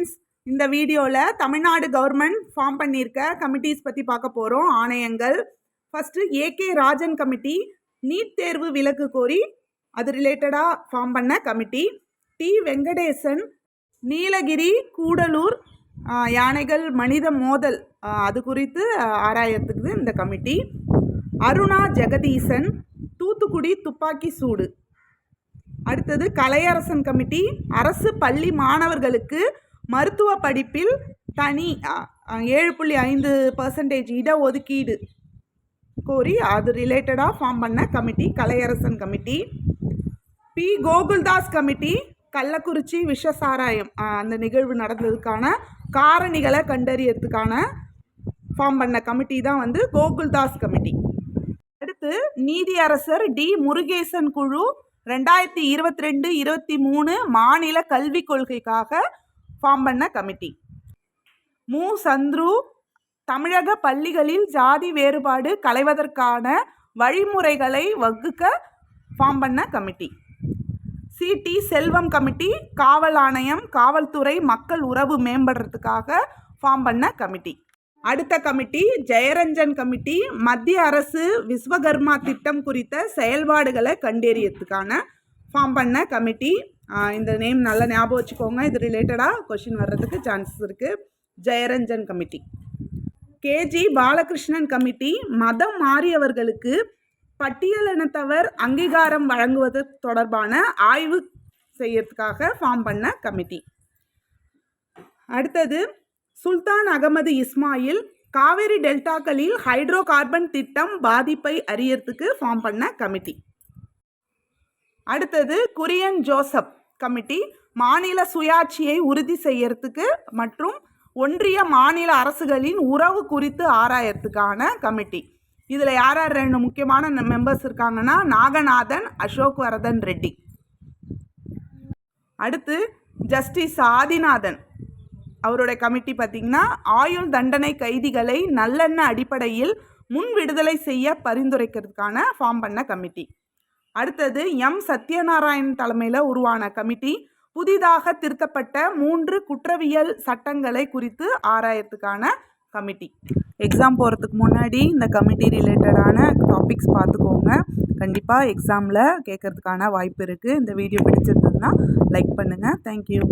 Friends இந்த வீடியோவில் Tamil Nadu government form பண்ணியிருக்க கமிட்டிஸ் பற்றி பார்க்க போகிறோம் ஆணையங்கள். First A K Rajan committee NEET தேர்வு விலக்கு கோரி அது ரிலேட்டடாக ஃபார்ம் பண்ண கமிட்டி டி வெங்கடேசன் நீலகிரி கூடலூர் யானைகள் மனித மோதல் அது குறித்து ஆராயத்துக்குது இந்த கமிட்டி அருணா ஜெகதீசன் தூத்துக்குடி துப்பாக்கி சூடு. அடுத்தது கலையரசன் கமிட்டி அரசு பள்ளி மாணவர்களுக்கு மருத்துவ படிப்பில் தனி ஏழு புள்ளி ஐந்து பர்சன்டேஜ் இடஒதுக்கீடு கோரி அது ரிலேட்டடாக ஃபார்ம் பண்ண committee Kalaiyarasan committee. P. Gokuldas committee Kallakurichi விஷசாராயம் அந்த நிகழ்வு நடந்ததுக்கான காரணிகளை கண்டறியறதுக்கான ஃபார்ம் பண்ண கமிட்டி தான் வந்து கோகுல்தாஸ் கமிட்டி. அடுத்து நீதியரசர் டி. முருகேசன் குழு ரெண்டாயிரத்தி இருபத்தி ரெண்டு இருபத்தி மூணு மாநில கல்விக் கொள்கைக்காக ஃபார்ம் பண்ண கமிட்டி மு. சந்துரு தமிழக பள்ளிகளில் ஜாதி வேறுபாடு களைவதற்கான வழிமுறைகளை வகுக்க ஃபார்ம் பண்ண கமிட்டி சிடி செல்வம் கமிட்டி காவல் ஆணையம் காவல்துறை மக்கள் உறவு மேம்படுறதுக்காக ஃபார்ம் பண்ண கமிட்டி அடுத்த கமிட்டி ஜெயரஞ்சன் கமிட்டி மத்திய அரசு விஸ்வகர்மா திட்டம் குறித்த செயல்பாடுகளை கண்டறியத்துக்கான ஃபார்ம் பண்ண கமிட்டி இந்த நேம் நல்லா ஞாபகம் வச்சுக்கோங்க. இது ரிலேட்டடாக கொஷின் வர்றதுக்கு சான்சஸ் இருக்குது Jayaranjan committee. KG Balakrishnan committee மதம் மாறியவர்களுக்கு பட்டியலினத்தவர் அங்கீகாரம் வழங்குவது தொடர்பான ஆய்வு செய்யறதுக்காக ஃபார்ம் பண்ண கமிட்டி. அடுத்தது சுல்தான் அகமது இஸ்மாயில் காவேரி டெல்டாக்களில் ஹைட்ரோ கார்பன் திட்டம் பாதிப்பை அறியறதுக்கு ஃபார்ம் பண்ண கமிட்டி. அடுத்தது குரியன் ஜோசப் கமிட்டி மாநில சுயாட்சியை உறுதி செய்யறதுக்கு மற்றும் ஒன்றிய மாநில அரசுகளின் உறவு குறித்து ஆராயறதுக்கான கமிட்டி. இதில் யார் யார் ரெண்டு முக்கியமான மெம்பர்ஸ் இருக்காங்கன்னா நாகநாதன் அசோக் வரதன் ரெட்டி. அடுத்து ஜஸ்டிஸ் ஆதிநாதன். அவருடைய கமிட்டி பார்த்திங்கன்னா ஆயுள் தண்டனை கைதிகளை நல்லெண்ண அடிப்படையில் முன் விடுதலை செய்ய பரிந்துரைக்கிறதுக்கான ஃபார்ம் பண்ண கமிட்டி. அடுத்தது எம். சத்யநாராயண் தலைமையில் உருவான கமிட்டி. புதிதாக திருத்தப்பட்ட மூன்று குற்றவியல் சட்டங்களை குறித்து ஆராயத்துக்கான கமிட்டி. எக்ஸாம் போகிறதுக்கு முன்னாடி இந்த கமிட்டி ரிலேட்டடான டாபிக்ஸ் பார்த்துக்கோங்க. கண்டிப்பாக எக்ஸாமில் கேட்கறதுக்கான வாய்ப்பு இருக்குது இந்த வீடியோ பிடிச்சிருந்ததுன்னா லைக் பண்ணுங்கள் தேங்க்யூ